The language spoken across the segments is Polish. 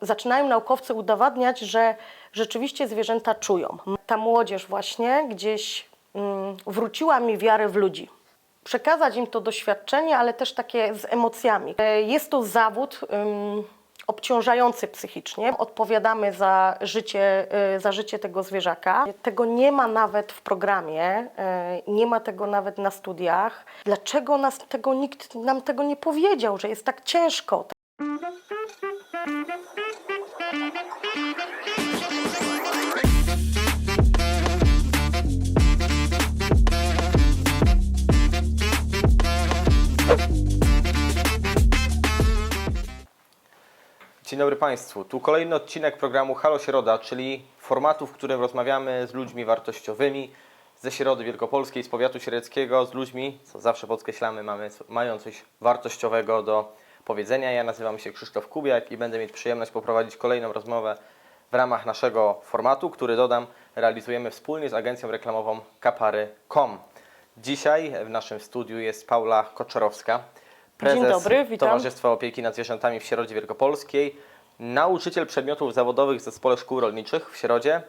Zaczynają naukowcy udowadniać, że rzeczywiście zwierzęta czują. Ta młodzież właśnie gdzieś mm, wróciła mi wiarę w ludzi. Przekazać im to doświadczenie, ale też takie z emocjami. E, Jest to zawód obciążający psychicznie. Odpowiadamy za życie, y, za życie tego zwierzaka. Tego nie ma nawet w programie, y, nie ma tego nawet na studiach. Dlaczego nas tego, nikt nam tego nie powiedział, że jest tak ciężko? Dzień dobry Państwu. Tu kolejny odcinek programu Halo Środa, czyli formatu, w którym rozmawiamy z ludźmi wartościowymi ze Środy Wielkopolskiej, z powiatu siereckiego, z ludźmi, co zawsze podkreślamy, mamy, mają coś wartościowego do powiedzenia. Ja nazywam się Krzysztof Kubiak i będę mieć przyjemność poprowadzić kolejną rozmowę w ramach naszego formatu, który dodam, realizujemy wspólnie z agencją reklamową kapary.com. Dzisiaj w naszym studiu jest Paula Koczorowska, prezes Dzień dobry, witam. Towarzystwa Opieki nad Zwierzętami w Środzie Wielkopolskiej, nauczyciel przedmiotów zawodowych w Zespole Szkół Rolniczych w Środzie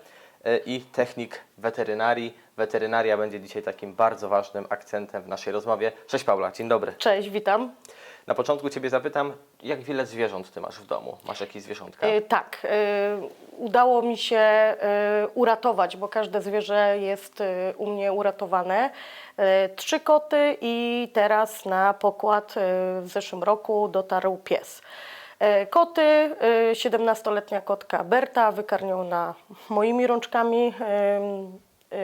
e, i technik weterynarii. Weterynaria będzie dzisiaj takim bardzo ważnym akcentem w naszej rozmowie. Cześć Paula, dzień dobry. Cześć, witam. Na początku Ciebie zapytam, jak wiele zwierząt Ty masz w domu? Masz jakieś zwierzątka? E, tak, e, udało mi się e, uratować, bo każde zwierzę jest e, u mnie uratowane. E, Trzy koty i teraz na pokład e, w zeszłym roku dotarł pies. Koty, e, 17-letnia kotka Berta, wykarmiona moimi rączkami. em, e,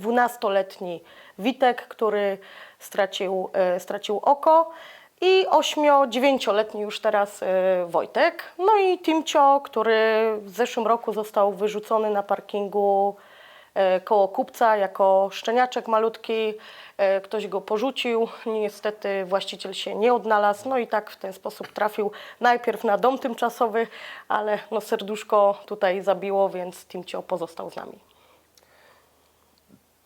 12-letni Witek, który stracił, stracił oko i 8-9-letni już teraz e, Wojtek. No i Timcio, który w zeszłym roku został wyrzucony na parkingu e, koło kupca jako szczeniaczek malutki. E, Ktoś go porzucił, niestety właściciel się nie odnalazł, no i tak w ten sposób trafił najpierw na dom tymczasowy, ale no serduszko tutaj zabiło, więc Timcio pozostał z nami.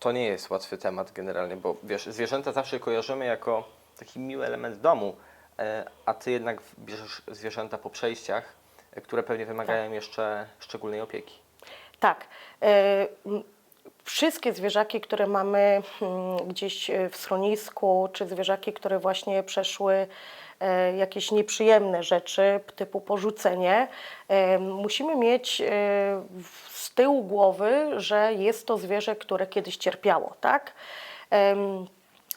To nie jest łatwy temat generalnie, bo wiesz, zwierzęta zawsze kojarzymy jako taki miły element domu, e, a Ty jednak bierzesz zwierzęta po przejściach, e, które pewnie wymagają jeszcze szczególnej opieki. Tak. e, Wszystkie zwierzaki, które mamy mm, gdzieś w schronisku, czy zwierzaki, które właśnie przeszły jakieś nieprzyjemne rzeczy typu porzucenie, musimy mieć z tyłu głowy, że jest to zwierzę, które kiedyś cierpiało, tak?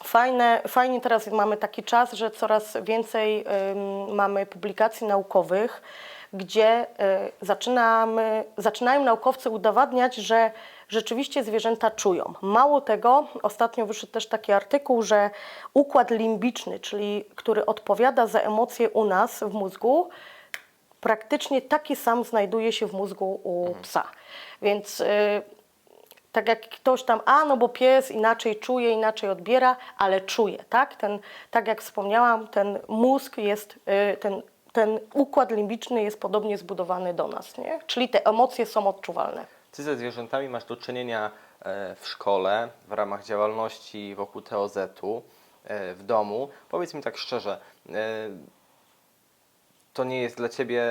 Fajne, fajnie teraz mamy taki czas, że coraz więcej em, mamy publikacji naukowych, gdzie e, zaczynamy, zaczynają naukowcy udowadniać, że rzeczywiście zwierzęta czują. Mało tego, ostatnio wyszedł też taki artykuł, że układ limbiczny, czyli który odpowiada za emocje u nas w mózgu, praktycznie taki sam znajduje się w mózgu u psa. Więc y, tak jak ktoś tam, a no bo pies inaczej czuje, inaczej odbiera, ale czuje, tak? Ten, tak jak wspomniałam, ten mózg jest, y, ten, ten układ limbiczny jest podobnie zbudowany do nas, nie? Czyli te emocje są odczuwalne. Ty ze zwierzętami masz do czynienia e, w szkole, w ramach działalności wokół TOZ-u, e, w domu. Powiedz mi tak szczerze, e, to nie jest dla Ciebie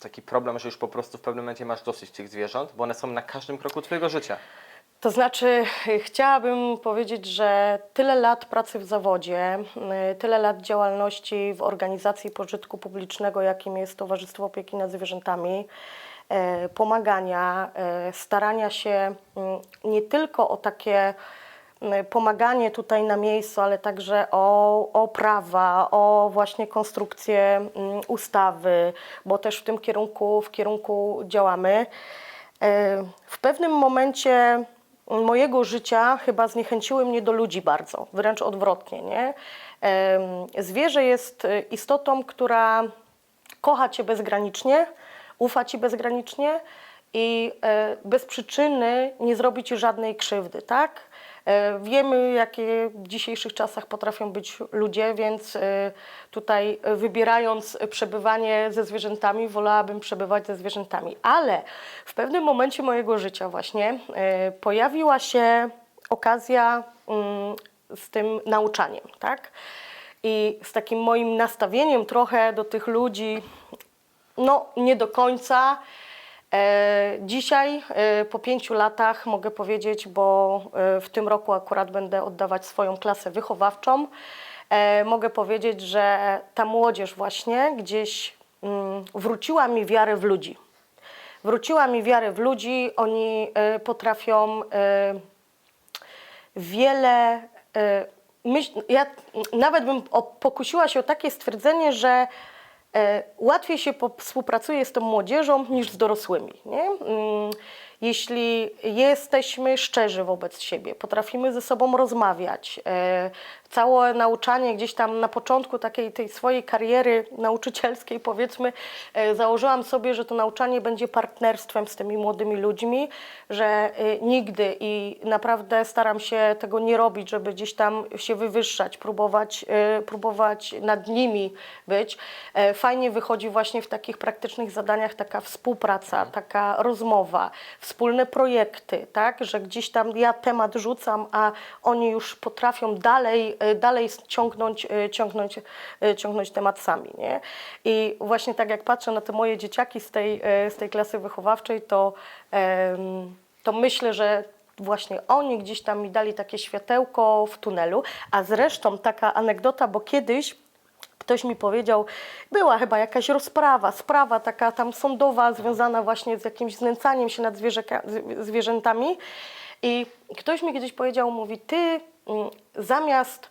taki problem, że już po prostu w pewnym momencie masz dosyć tych zwierząt, bo one są na każdym kroku Twojego życia. To znaczy, y, chciałabym powiedzieć, że tyle lat pracy w zawodzie, y, tyle lat działalności w organizacji pożytku publicznego, jakim jest Towarzystwo Opieki nad Zwierzętami, e, pomagania, e, starania się nie tylko o takie pomaganie tutaj na miejscu, ale także o, o prawa, o właśnie konstrukcję ustawy, bo też w tym kierunku, w kierunku działamy. W pewnym momencie mojego życia chyba zniechęciły mnie do ludzi bardzo, wręcz odwrotnie. Nie? Zwierzę jest e, istotą, która kocha cię bezgranicznie, ufa ci bezgranicznie i e, bez przyczyny nie zrobi ci żadnej krzywdy, tak? E, Wiemy, jakie w dzisiejszych czasach potrafią być ludzie, więc e, tutaj e, wybierając przebywanie ze zwierzętami, wolałabym przebywać ze zwierzętami. Ale w pewnym momencie mojego życia właśnie pojawiła się okazja mm, z tym nauczaniem, tak? I z takim moim nastawieniem trochę do tych ludzi no nie do końca. E, Dzisiaj, e, po pięciu latach, mogę powiedzieć, bo e, w tym roku akurat będę oddawać swoją klasę wychowawczą, mogę powiedzieć, że ta młodzież właśnie gdzieś mm, wróciła mi wiarę w ludzi. Wróciła mi wiarę w ludzi, oni potrafią wiele. Myśl, ja nawet bym pokusiła się o takie stwierdzenie, że łatwiej się współpracuje z tą młodzieżą niż z dorosłymi. Nie? Jeśli jesteśmy szczerzy wobec siebie, potrafimy ze sobą rozmawiać, e, całe nauczanie gdzieś tam na początku takiej tej swojej kariery nauczycielskiej powiedzmy, e, założyłam sobie, że to nauczanie będzie partnerstwem z tymi młodymi ludźmi, że e, nigdy i naprawdę staram się tego nie robić, żeby gdzieś tam się wywyższać, próbować, próbować nad nimi być. Fajnie wychodzi właśnie w takich praktycznych zadaniach taka współpraca, taka rozmowa, wspólne projekty, tak, że gdzieś tam ja temat rzucam, a oni już potrafią dalej, e, dalej ciągnąć, e, ciągnąć, e, ciągnąć temat sami, nie? I właśnie tak jak patrzę na te moje dzieciaki z tej, z tej klasy wychowawczej, to, to myślę, że właśnie oni gdzieś tam mi dali takie światełko w tunelu, a zresztą taka anegdota, bo kiedyś ktoś mi powiedział, była chyba jakaś rozprawa, sprawa taka tam sądowa związana właśnie z jakimś znęcaniem się nad zwierzętami i ktoś mi kiedyś powiedział, mówi, ty mm, zamiast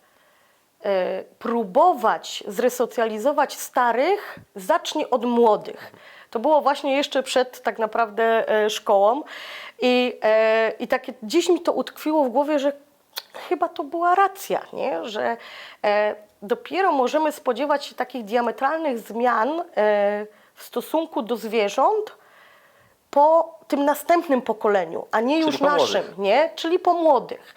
e, próbować zresocjalizować starych, zacznij od młodych. To było właśnie jeszcze przed tak naprawdę e, szkołą i, e, i takie dziś mi to utkwiło w głowie, że chyba to była racja, nie? że dopiero możemy spodziewać się takich diametralnych zmian e, w stosunku do zwierząt po tym następnym pokoleniu, a nie już po naszym, młodych. nie? czyli po młodych.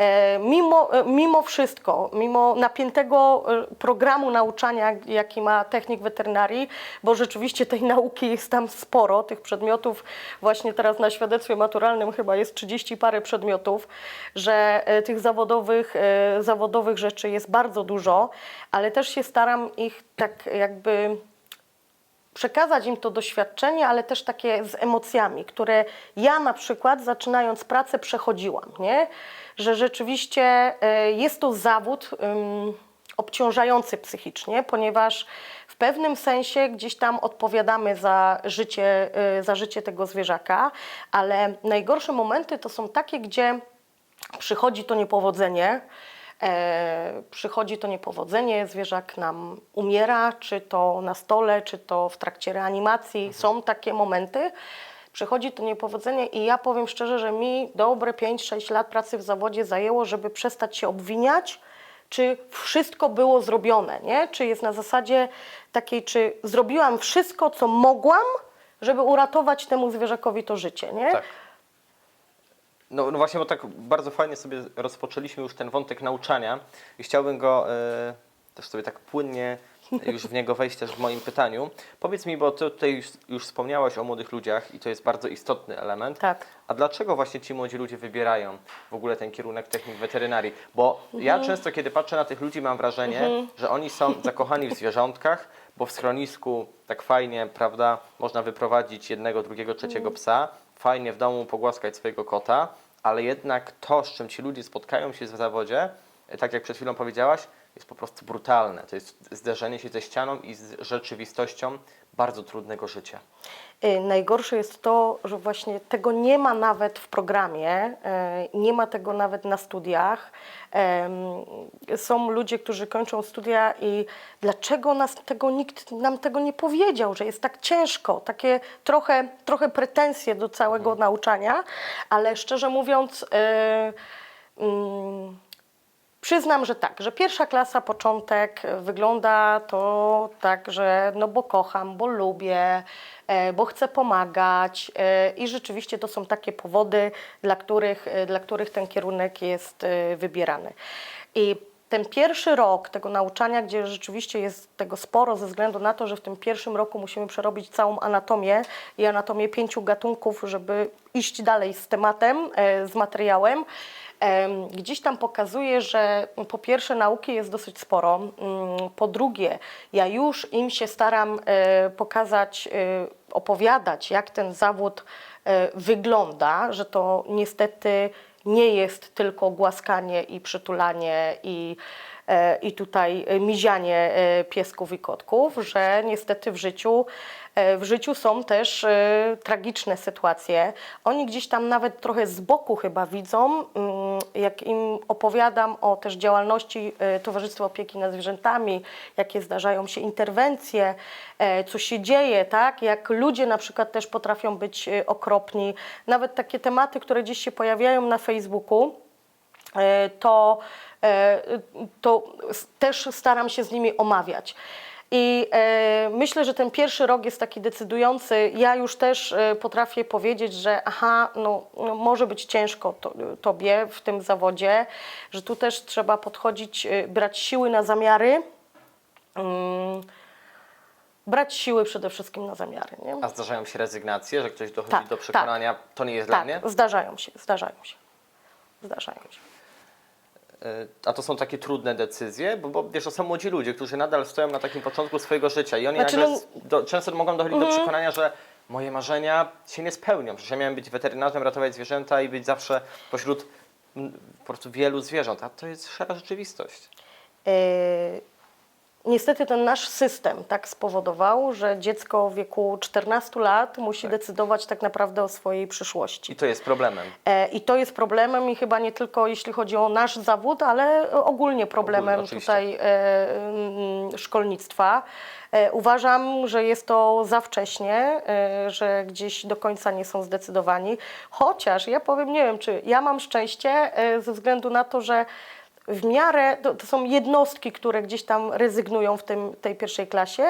E, Mimo, e, mimo wszystko, mimo napiętego e, programu nauczania, jaki ma technik weterynarii, bo rzeczywiście tej nauki jest tam sporo, tych przedmiotów, właśnie teraz na świadectwie maturalnym chyba jest 30 parę przedmiotów, że tych zawodowych, zawodowych rzeczy jest bardzo dużo, ale też się staram ich tak jakby przekazać im to doświadczenie, ale też takie z emocjami, które ja na przykład zaczynając pracę przechodziłam, nie? że rzeczywiście e, jest to zawód obciążający psychicznie, ponieważ w pewnym sensie gdzieś tam odpowiadamy za życie, e, za życie tego zwierzaka, ale najgorsze momenty to są takie, gdzie przychodzi to niepowodzenie, e, przychodzi to niepowodzenie, zwierzak nam umiera, czy to na stole, czy to w trakcie reanimacji. Są takie momenty. Przychodzi to niepowodzenie i ja powiem szczerze, że mi dobre 5-6 lat pracy w zawodzie zajęło, żeby przestać się obwiniać, czy wszystko było zrobione, nie? Czy jest na zasadzie takiej, czy zrobiłam wszystko, co mogłam, żeby uratować temu zwierzakowi to życie, nie? Tak. No, no właśnie, bo tak bardzo fajnie sobie rozpoczęliśmy już ten wątek nauczania i chciałbym go e, też sobie tak płynnie już w niego wejść też w moim pytaniu. Powiedz mi, bo ty tutaj już, już wspomniałaś o młodych ludziach i to jest bardzo istotny element. Tak. A dlaczego właśnie ci młodzi ludzie wybierają w ogóle ten kierunek technik weterynarii? Bo ja Mhm. często, kiedy patrzę na tych ludzi, mam wrażenie, że oni są zakochani w zwierzątkach, bo w schronisku tak fajnie, prawda, można wyprowadzić jednego, drugiego, trzeciego Mhm. psa, fajnie w domu pogłaskać swojego kota, ale jednak to, z czym ci ludzie spotkają się w zawodzie, tak jak przed chwilą powiedziałaś, jest po prostu brutalne. To jest zderzenie się ze ścianą i z rzeczywistością bardzo trudnego życia. Y, Najgorsze jest to, że właśnie tego nie ma nawet w programie, y, nie ma tego nawet na studiach. Em, Są ludzie, którzy kończą studia i dlaczego nas tego nikt nam tego nie powiedział, że jest tak ciężko, takie trochę, trochę pretensje do całego nauczania, ale szczerze mówiąc, y, mm, Przyznam, że tak, że pierwsza klasa, początek e, wygląda to tak, że no bo kocham, bo lubię, e, bo chcę pomagać e, i rzeczywiście to są takie powody, dla których, dla których ten kierunek jest wybierany. I ten pierwszy rok tego nauczania, gdzie rzeczywiście jest tego sporo ze względu na to, że w tym pierwszym roku musimy przerobić całą anatomię i anatomię pięciu gatunków, żeby iść dalej z tematem, z materiałem, em, gdzieś tam pokazuje, że po pierwsze nauki jest dosyć sporo, mm, po drugie ja już im się staram e, pokazać, e, opowiadać, jak ten zawód e, wygląda, że to niestety nie jest tylko głaskanie i przytulanie i, i tutaj e, mizianie e, piesków i kotków, że niestety w życiu, e, w życiu są też e, tragiczne sytuacje. Oni gdzieś tam nawet trochę z boku chyba widzą, mm, jak im opowiadam o też działalności e, Towarzystwa Opieki nad Zwierzętami, jakie zdarzają się interwencje, e, co się dzieje, tak? Jak ludzie na przykład też potrafią być e, okropni. Nawet takie tematy, które gdzieś się pojawiają na Facebooku, e, to, e, to też staram się z nimi omawiać. I e, myślę, że ten pierwszy rok jest taki decydujący. Ja już też e, potrafię powiedzieć, że aha, no, no może być ciężko to, tobie w tym zawodzie, że tu też trzeba podchodzić, e, brać siły na zamiary. Mm, brać siły przede wszystkim na zamiary. Nie? A zdarzają się rezygnacje, że ktoś dochodzi Tak, do przekonania, to nie jest dla Tak, mnie? zdarzają się, zdarzają się. Zdarzają się. Y, A to są takie trudne decyzje, bo, bo wiesz, to są młodzi ludzie, którzy nadal stoją na takim początku swojego życia i oni Znaczy, nagle no- do, często mogą dochodzić do przekonania, że moje marzenia się nie spełnią. Przecież ja miałem być weterynarzem, ratować zwierzęta i być zawsze pośród mm, po prostu wielu zwierząt, a to jest szara rzeczywistość. Yy, Niestety ten nasz system tak spowodował, że dziecko w wieku 14 lat musi decydować tak naprawdę o swojej przyszłości. I to jest problemem. E, I to jest problemem i chyba nie tylko jeśli chodzi o nasz zawód, ale ogólnie problemem Ogólnie, tutaj e, mm, szkolnictwa. E, Uważam, że jest to za wcześnie, e, że gdzieś do końca nie są zdecydowani. Chociaż ja powiem, nie wiem, czy ja mam szczęście e, ze względu na to, że w miarę to, to są jednostki, które gdzieś tam rezygnują w tym, tej pierwszej klasie,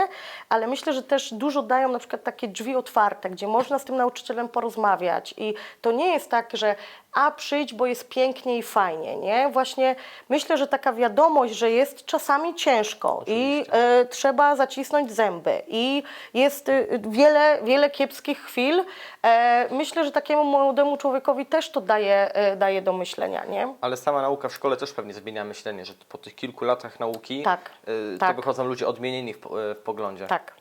ale myślę, że też dużo dają na przykład takie drzwi otwarte, gdzie można z tym nauczycielem porozmawiać. I to nie jest tak, że a przyjdź, bo jest pięknie i fajnie, nie? Właśnie myślę, że taka wiadomość, że jest czasami ciężko i e, trzeba zacisnąć zęby i jest e, wiele, wiele kiepskich chwil. E, myślę, że takiemu młodemu człowiekowi też to daje, e, daje do myślenia, nie? Ale sama nauka w szkole też pewnie zmienia myślenie, że po tych kilku latach nauki Tak, y, to tak. wychodzą ludzie odmienieni w, po- y, w poglądzie. Tak.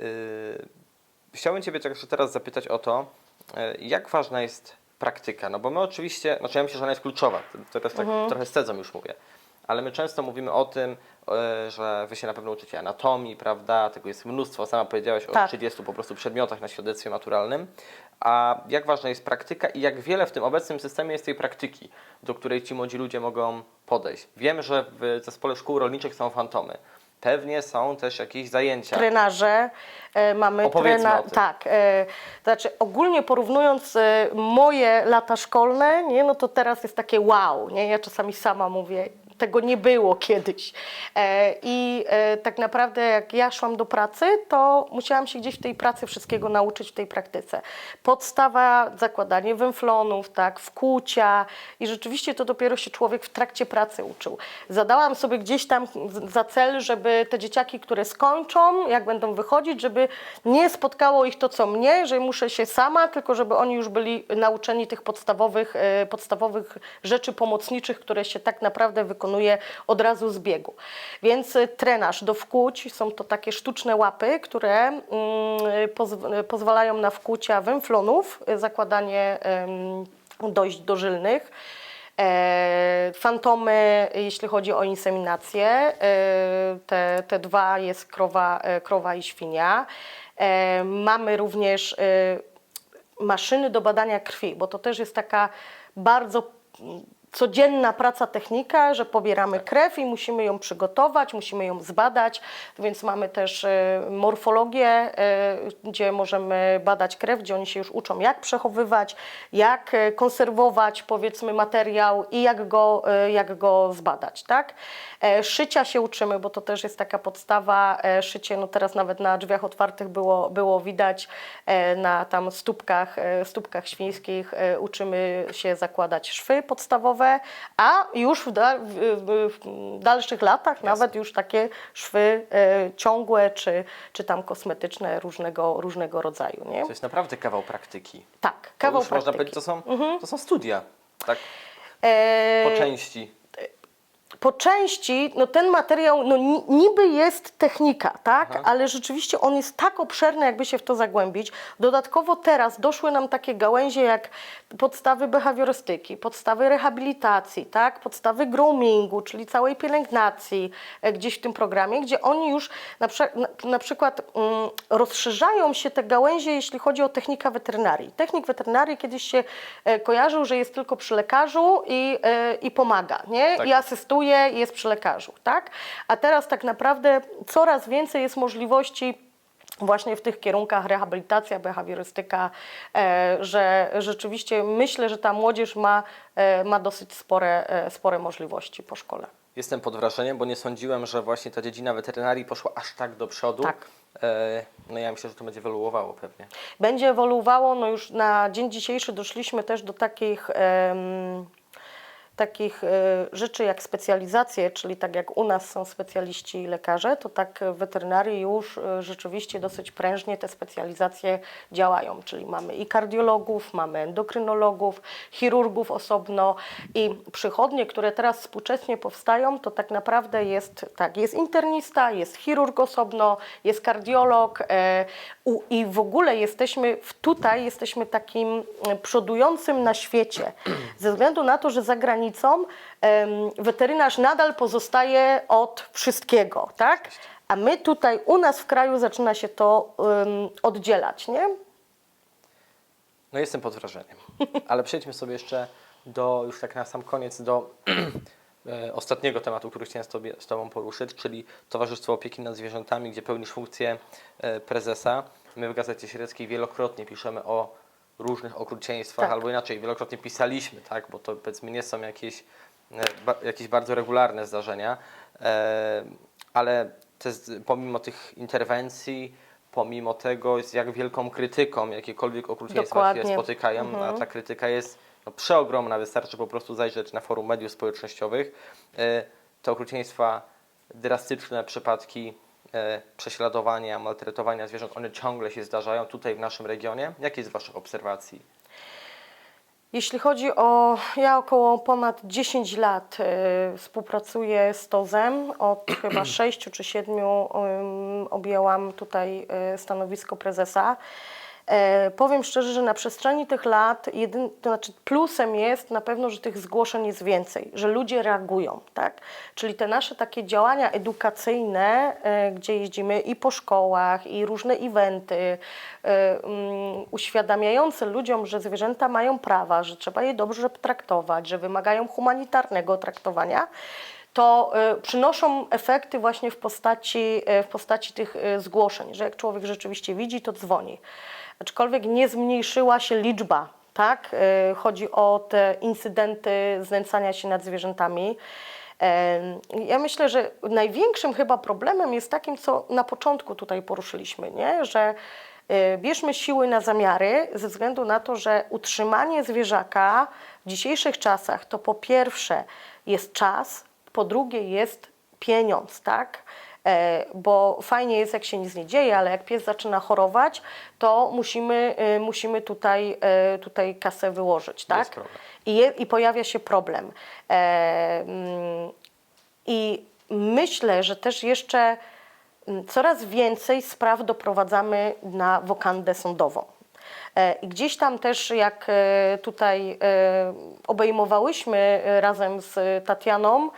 Y, Chciałbym Ciebie także teraz zapytać o to, y, jak ważna jest praktyka? No bo my oczywiście, znaczy ja myślę, że ona jest kluczowa, to teraz tak Mhm. trochę z cedzą już mówię, ale my często mówimy o tym, y, że Wy się na pewno uczycie anatomii, prawda, tego jest mnóstwo, sama powiedziałaś o Tak. 30 po prostu przedmiotach na świadectwie maturalnym, a jak ważna jest praktyka i jak wiele w tym obecnym systemie jest tej praktyki, do której ci młodzi ludzie mogą podejść? Wiem, że w zespole szkół rolniczych są fantomy. Pewnie są też jakieś zajęcia. Trenarze, e, mamy Opowiedzmy trena- o tym. Tak, e, znaczy ogólnie porównując e, moje lata szkolne, nie, no to teraz jest takie wow, nie? Ja czasami sama mówię, tego nie było kiedyś. E, I e, tak naprawdę jak ja szłam do pracy, to musiałam się gdzieś w tej pracy wszystkiego nauczyć w tej praktyce. Podstawa, zakładanie węflonów, tak, wkłucia i rzeczywiście to dopiero się człowiek w trakcie pracy uczył. Zadałam sobie gdzieś tam za cel, żeby te dzieciaki, które skończą, jak będą wychodzić, żeby nie spotkało ich to, co mnie, że muszę się sama, tylko żeby oni już byli nauczeni tych podstawowych, e, podstawowych rzeczy pomocniczych, które się tak naprawdę wykonuje od razu z biegu. Więc e, trenaż do wkłuć są to takie sztuczne łapy, które mm, pozw- pozwalają na wkłucia węflonów, e, zakładanie dojść dożylnych. E, fantomy, jeśli chodzi o inseminację, e, te, te dwa jest krowa, e, krowa i świnia. E, mamy również maszyny do badania krwi, bo to też jest taka bardzo codzienna praca technika, że pobieramy krew i musimy ją przygotować, musimy ją zbadać, więc mamy też e, morfologię, e, gdzie możemy badać krew, gdzie oni się już uczą jak przechowywać, jak e, konserwować powiedzmy materiał i jak go, jak go zbadać, tak? Szycia się uczymy, bo to też jest taka podstawa, szycie, no teraz nawet na drzwiach otwartych było, było widać, na tam stópkach, stópkach świńskich uczymy się zakładać szwy podstawowe, a już w, da, w, w, dalszych latach nawet już takie szwy e, ciągłe czy, czy tam kosmetyczne różnego, różnego rodzaju, nie? To jest naprawdę kawał praktyki. Tak, To kawał już można praktyki. powiedzieć, to są, to są studia. tak? E, Po części. Po części, no ten materiał, no ni- niby jest technika, tak, Aha. ale rzeczywiście on jest tak obszerny, jakby się w to zagłębić. Dodatkowo teraz doszły nam takie gałęzie jak podstawy behawiorystyki, podstawy rehabilitacji, tak, podstawy groomingu, czyli całej pielęgnacji e, gdzieś w tym programie, gdzie oni już na, prze- na, na przykład mm, rozszerzają się te gałęzie, jeśli chodzi o technika weterynarii. Technik weterynarii kiedyś się e, kojarzył, że jest tylko przy lekarzu i, e, i pomaga, nie? Tak. I asystuje, jest przy lekarzu, tak? A teraz tak naprawdę coraz więcej jest możliwości właśnie w tych kierunkach rehabilitacja, behawiorystyka, e, że rzeczywiście myślę, że ta młodzież ma, e, ma dosyć spore, e, spore możliwości po szkole. Jestem pod wrażeniem, bo nie sądziłem, że właśnie ta dziedzina weterynarii poszła aż tak do przodu. Tak. No ja myślę, że to będzie ewoluowało pewnie. będzie ewoluowało. No już na dzień dzisiejszy doszliśmy też do takich, takich e, rzeczy jak specjalizacje, czyli tak jak u nas są specjaliści i lekarze, to tak w weterynarii już e, rzeczywiście dosyć prężnie te specjalizacje działają, czyli mamy i kardiologów, mamy endokrynologów, chirurgów osobno i przychodnie, które teraz współcześnie powstają, to tak naprawdę jest tak, jest internista, jest chirurg osobno, jest kardiolog e, i w ogóle jesteśmy w, tutaj jesteśmy takim e, przodującym na świecie, ze względu na to, że za granicą em, weterynarz nadal pozostaje od wszystkiego, tak? A my tutaj u nas w kraju zaczyna się to oddzielać, nie? No jestem pod wrażeniem. Ale przejdźmy sobie jeszcze do, już tak na sam koniec, do e, ostatniego tematu, który chciałem z, tobie, z Tobą poruszyć, czyli Towarzystwo Opieki nad Zwierzętami, gdzie pełnisz funkcję e, prezesa. My w Gazecie Średzkiej wielokrotnie piszemy o różnych okrucieństwach, Tak. albo inaczej, wielokrotnie pisaliśmy, tak, bo to powiedzmy nie są jakieś, e, ba, jakieś bardzo regularne zdarzenia, e, ale te, pomimo tych interwencji, pomimo tego, z jak wielką krytyką jakiekolwiek okrucieństwa się spotykają, Mhm. a ta krytyka jest no, przeogromna, wystarczy po prostu zajrzeć na forum mediów społecznościowych. E, Te okrucieństwa, drastyczne przypadki prześladowania, maltretowania zwierząt, one ciągle się zdarzają tutaj w naszym regionie. Jakie jest z Waszych obserwacji? Jeśli chodzi o, ja około ponad 10 lat y, współpracuję z TOZem, od chyba 6 czy 7 objęłam tutaj y, stanowisko prezesa. E, powiem szczerze, że na przestrzeni tych lat, jedyn, to znaczy plusem jest na pewno, że tych zgłoszeń jest więcej, że ludzie reagują, tak? Czyli te nasze takie działania edukacyjne, e, gdzie jeździmy i po szkołach, i różne eventy, e, mm, uświadamiające ludziom, że zwierzęta mają prawa, że trzeba je dobrze traktować, że wymagają humanitarnego traktowania, to e, przynoszą efekty właśnie w postaci, e, w postaci tych e, zgłoszeń, że jak człowiek rzeczywiście widzi, to dzwoni. Aczkolwiek nie zmniejszyła się liczba, tak? E, Chodzi o te incydenty znęcania się nad zwierzętami. Em, Ja myślę, że największym chyba problemem jest takim, co na początku tutaj poruszyliśmy, nie? że e, bierzmy siły na zamiary ze względu na to, że utrzymanie zwierzaka w dzisiejszych czasach to po pierwsze jest czas, po drugie jest pieniądz, tak? E, Bo fajnie jest, jak się nic nie dzieje, ale jak pies zaczyna chorować, to musimy, e, musimy tutaj, e, tutaj kasę wyłożyć, tak? I, je, I pojawia się problem. E, mm, I myślę, że też jeszcze mm, coraz więcej spraw doprowadzamy na wokandę sądową. I gdzieś tam też, jak tutaj obejmowałyśmy razem z Tatianą,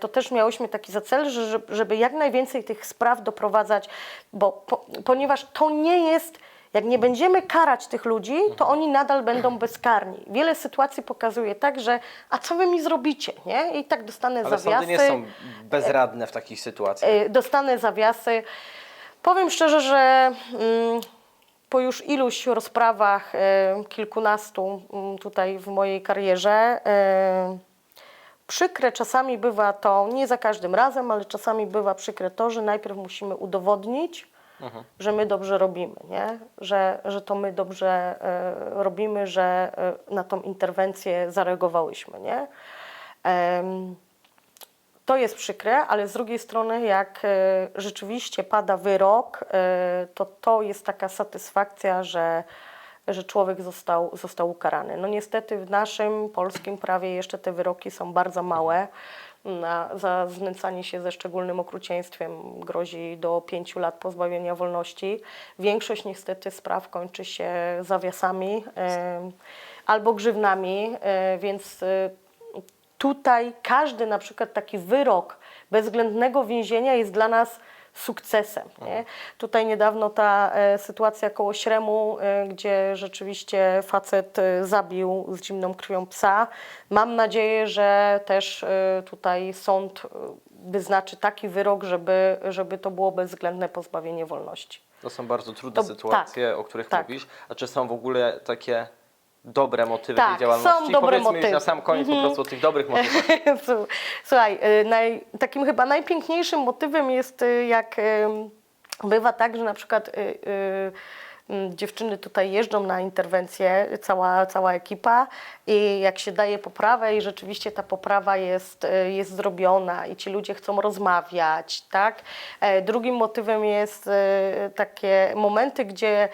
to też miałyśmy taki za cel, że- że- żeby jak najwięcej tych spraw doprowadzać, bo po, ponieważ to nie jest jak nie będziemy karać tych ludzi, to oni nadal będą bezkarni. Wiele sytuacji pokazuje tak, że a co wy mi zrobicie, nie? I tak dostanę Ale zawiasy. sądy nie są bezradne w takich sytuacjach. y, dostanę zawiasy. Powiem szczerze, że mm, po już iluś rozprawach, y, kilkunastu mm, tutaj w mojej karierze, y, przykre czasami bywa to, nie za każdym razem, ale czasami bywa przykre to, że najpierw musimy udowodnić, że my dobrze robimy, nie? Że, że to my dobrze e, robimy, że e, na tą interwencję zareagowałyśmy. Nie? Em, to jest przykre, ale z drugiej strony, jak e, rzeczywiście pada wyrok, e, to to jest taka satysfakcja, że, że człowiek został, został ukarany. No niestety w naszym polskim prawie jeszcze te wyroki są bardzo małe. Na, za znęcanie się ze szczególnym okrucieństwem grozi do pięciu lat pozbawienia wolności. Większość niestety spraw kończy się zawiasami em, albo grzywnami, e, więc e, tutaj każdy na przykład taki wyrok bezwzględnego więzienia jest dla nas sukcesem. Nie? Tutaj niedawno ta e, sytuacja koło Śremu, e, gdzie rzeczywiście facet e, zabił z zimną krwią psa. Mam nadzieję, że też tutaj sąd wyznaczy taki wyrok, żeby, żeby to było bezwzględne pozbawienie wolności. To są bardzo trudne To- sytuacje, o których tak. mówisz. A czy są w ogóle takie dobre motywy Tak, tej działalności? są dobre Powiedzmy już na motywy. sam koniec po prostu o tych dobrych motywach. Słu- Słuchaj, y, naj, takim chyba najpiękniejszym motywem jest y, jak y, bywa tak, że na przykład mm, dziewczyny tutaj jeżdżą na interwencję, cała, cała ekipa i jak się daje poprawę i rzeczywiście ta poprawa jest, jest zrobiona i ci ludzie chcą rozmawiać, tak? E, Drugim motywem jest takie momenty, gdzie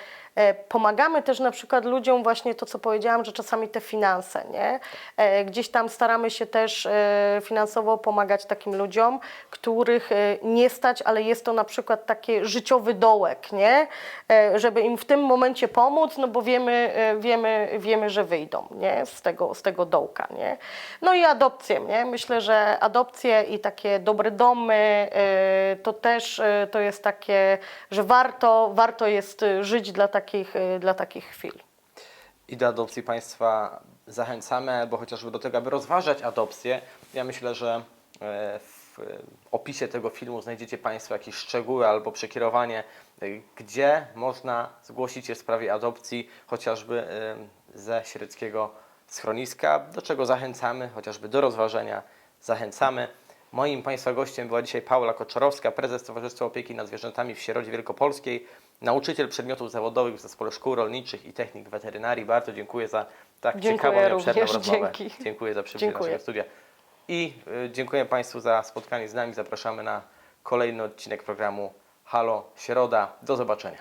Pomagamy też na przykład ludziom właśnie to, co powiedziałam, że czasami te finanse, nie? E, Gdzieś tam staramy się też e, finansowo pomagać takim ludziom, których e, nie stać, ale jest to na przykład taki życiowy dołek, nie? E, Żeby im w tym momencie pomóc, no bo wiemy, e, wiemy, wiemy że wyjdą, nie? Z tego, z tego dołka, nie? No i adopcje, nie? Myślę, że adopcje i takie dobre domy, e, to też e, to jest takie, że warto, warto jest e, żyć dla takich, e, dla takich chwil. I do adopcji Państwa zachęcamy, albo chociażby do tego, aby rozważać adopcję. Ja myślę, że e, w opisie tego filmu znajdziecie Państwo jakieś szczegóły albo przekierowanie, e, gdzie można zgłosić się w sprawie adopcji, chociażby e, ze średzkiego schroniska, do czego zachęcamy, chociażby do rozważenia zachęcamy. Moim Państwa gościem była dzisiaj Paula Koczorowska, prezes Towarzystwa Opieki nad Zwierzętami w Sierodzie Wielkopolskiej, nauczyciel przedmiotów zawodowych w Zespole Szkół Rolniczych i Technik Weterynarii. Bardzo dziękuję za tak Dziękuję ciekawą i obszerną rozmowę. dzięki. Dziękuję za przybycie Dziękuję. naszego studia. I y, dziękuję Państwu za spotkanie z nami. Zapraszamy na kolejny odcinek programu Halo Środa. Do zobaczenia.